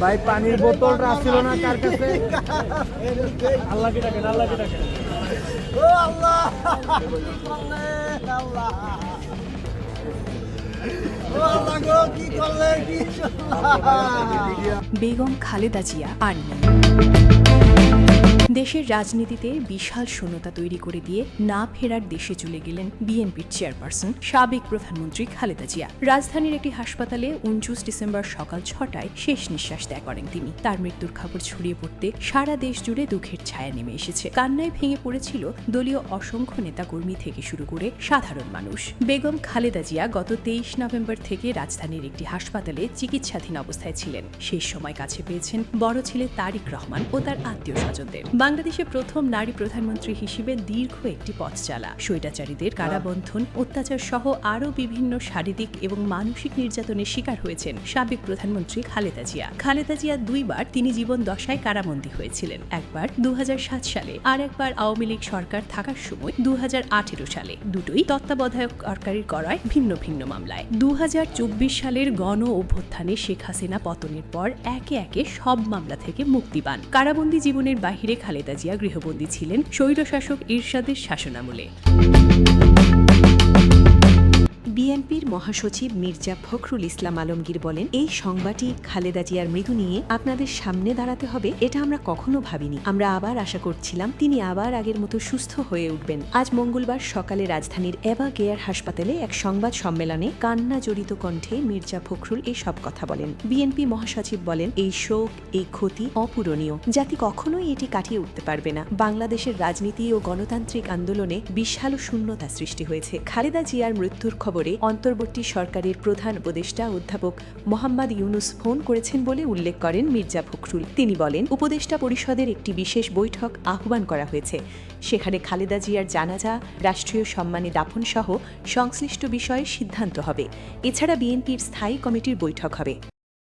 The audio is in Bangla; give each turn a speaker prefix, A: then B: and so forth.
A: ভাই পানির বোতলটা ছিল না কার কাছে?
B: আল্লাহকে ডাকেন আল্লাহকে ডাকেন।
C: ও আল্লাহ আল্লাহ! ও আল্লাহ গো কি করলে কি করলা?
D: বেগম খালেদা জিয়া আর নেই। দেশের রাজনীতিতে বিশাল শূন্যতা তৈরি করে দিয়ে না ফেরার দেশে চলে গেলেন বিএনপির চেয়ারপারসন সাবেক প্রধানমন্ত্রী খালেদা জিয়া। রাজধানীর একটি হাসপাতালে উনচুশ ডিসেম্বর সকাল ছটায় শেষ নিঃশ্বাস ত্যাগ করেন তিনি। তার মৃত্যুর খবর ছড়িয়ে পড়তে সারা দেশ জুড়ে দুঃখের ছায়া নেমে এসেছে। কান্নায় ভেঙে পড়েছিল দলীয় অসংখ্য নেতাকর্মী থেকে শুরু করে সাধারণ মানুষ। বেগম খালেদা জিয়া গত তেইশ নভেম্বর থেকে রাজধানীর একটি হাসপাতালে চিকিৎসাধীন অবস্থায় ছিলেন। শেষ সময় কাছে পেয়েছেন বড় ছেলে তারিক রহমান ও তার আত্মীয় স্বজনদের বাংলাদেশে প্রথম নারী প্রধানমন্ত্রী হিসেবে দীর্ঘ একটি পথ চালা। স্বৈরাচারীদের কারাবন্ধন, অত্যাচার সহ আরও বিভিন্ন শারীরিক এবং মানসিক নির্যাতনের শিকার হয়েছেন সাবেক প্রধানমন্ত্রী খালেদা জিয়া। খালেদা জিয়া দুইবার তিনি জীবন দশায় কারাবন্দী হয়েছিলেন, একবার দু হাজার সাত সালে আর একবার আওয়ামী লীগ সরকার থাকার সময় দু হাজার আঠেরো সালে। দুটোই তত্ত্বাবধায়ক সরকারের করায় ভিন্ন ভিন্ন মামলায়। দু হাজার চব্বিশ সালের গণ অভ্যুত্থানে শেখ হাসিনা পতনের পর একে একে সব মামলা থেকে মুক্তি পান। কারাবন্দী জীবনের বাহিরে খালেদা জিয়া গৃহবন্দী ছিলেন স্বৈরশাসক ইরশাদের শাসনামলে।
E: মহাসচিব মির্জা ফখরুল ইসলাম আলমগীর বলেন, এই সংবাদটি খালেদা জিয়ার মৃত্যু নিয়ে আপনাদের সামনে দাঁড়াতে হবে, এটা আমরা কখনো ভাবিনি। আমরা আবার আশা করছিলাম তিনি আবার আগের মতো সুস্থ হয়ে উঠবেন। আজ মঙ্গলবার সকালে রাজধানীর এভা কেয়ার হাসপাতালে এক সংবাদ সম্মেলনে কান্না জড়িত কণ্ঠে মির্জা ফখরুল এই সব কথা বলেন। বিএনপি মহাসচিব বলেন, এই শোক, এই ক্ষতি অপূরণীয়। জাতি কখনোই এটি কাটিয়ে উঠতে পারবে না। বাংলাদেশের রাজনীতি ও গণতান্ত্রিক আন্দোলনে বিশাল শূন্যতা সৃষ্টি হয়েছে। খালেদা জিয়ার মৃত্যুর খবরে অন্তর্বর্তী সরকারের প্রধান উপদেষ্টা অধ্যাপক মোহাম্মদ ইউনুস ফোন করেছেন বলে উল্লেখ করেন মির্জা ফখরুল। তিনি বলেন, উপদেষ্টা পরিষদের একটি বিশেষ বৈঠক আহ্বান করা হয়েছে। সেখানে খালেদা জিয়ার জানাজা, রাষ্ট্রীয় সম্মানে দাফন সহ সংশ্লিষ্ট বিষয়ে সিদ্ধান্ত হবে। এছাড়া বিএনপির স্থায়ী কমিটির বৈঠক হবে।